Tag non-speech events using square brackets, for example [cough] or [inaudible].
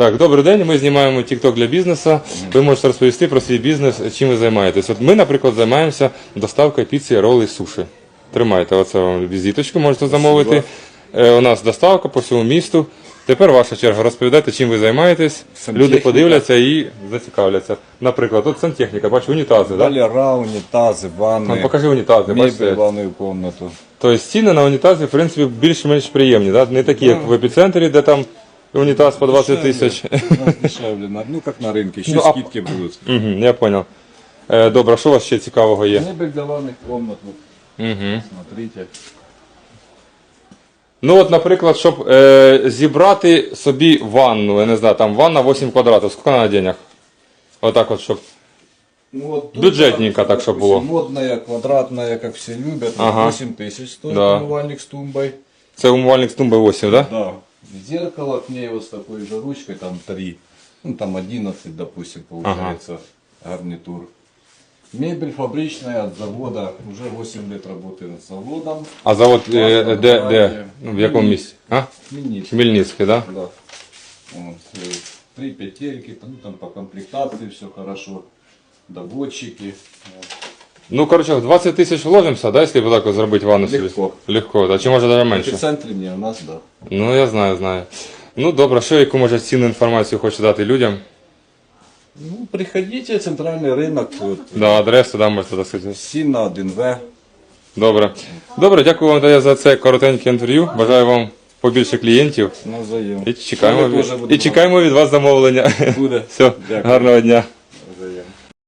Так, добрий день. Ми знімаємо TikTok для бізнесу. Ви можете розповісти про свій бізнес, чим ви займаєтесь. От ми, наприклад, займаємося доставкою піци, роли, суші. Тримайте оце вам візиточку, можете замовити. Е, у нас доставка по всьому місту. Тепер ваша черга. Розповідайте, чим ви займаєтесь. Сантехніка. Люди подивляться і зацікавляться. Наприклад, тут сантехніка, бачу, унітази, так? Да? Маляра, унитазы, Ну, покажи унітази, мебель бачите. ванную комнату. Тобто ціни на унітази, в принципі, більш-менш приємні, да? не такі, як в епіцентрі, де там унітаз по 20 тисяч. У нас дешевле, на- ну как на рынке, еще Ну, а- скидки будут. Угу, я зрозумів. Е, добре, що у вас ще цікавого є? Мебель для ванных комнат, вот, Угу. смотрите. Ну от, наприклад, щоб е, зібрати собі ванну, я не знаю, там ванна 8 квадратів, скільки на денег? Отак от, щоб. Ну, вот тут, Бюджетненько так, чтоб допустим, было. Модная, квадратная, как все любят, Ага. 8 тысяч стоит Да. умывальник с тумбой. Це умивальник з тумби 8, так? Да? Да. Зеркало к ней вот с такой же ручкой, там 3. Ну, там 11, допустим, получается гарнитур. Мебель фабричная от завода, уже 8 лет работаю над заводом. А завод е, Класно, де, де? Ну, в якому місці? А? Хмельницкий. Хмельницький, так? Да? Да. Вот, э, три петельки, там, там по комплектации все хорошо. Доводчики. Вот. Ну, коротше, в 20 тисяч вложимося, да, якщо так от зробити ванну собі? Легко. Легко, да? чи може навіть В менше? эпицентре не у нас, да. Ну, я знаю, знаю. Ну, добре, що яку може цінну інформацію хочете дати людям? Ну, приходите, центральный рынок, вот, Да, адресу, да, можете так сказати. Сина 1В. Добре. Добре, дякую вам Дар'я, за це коротеньке інтерв'ю. Бажаю вам побільше клієнтів. Навзаєм. І чекаємо, Ми теж від, будемо і чекаємо від вас замовлення. Буде. [laughs] Все, Дякую. гарного дня.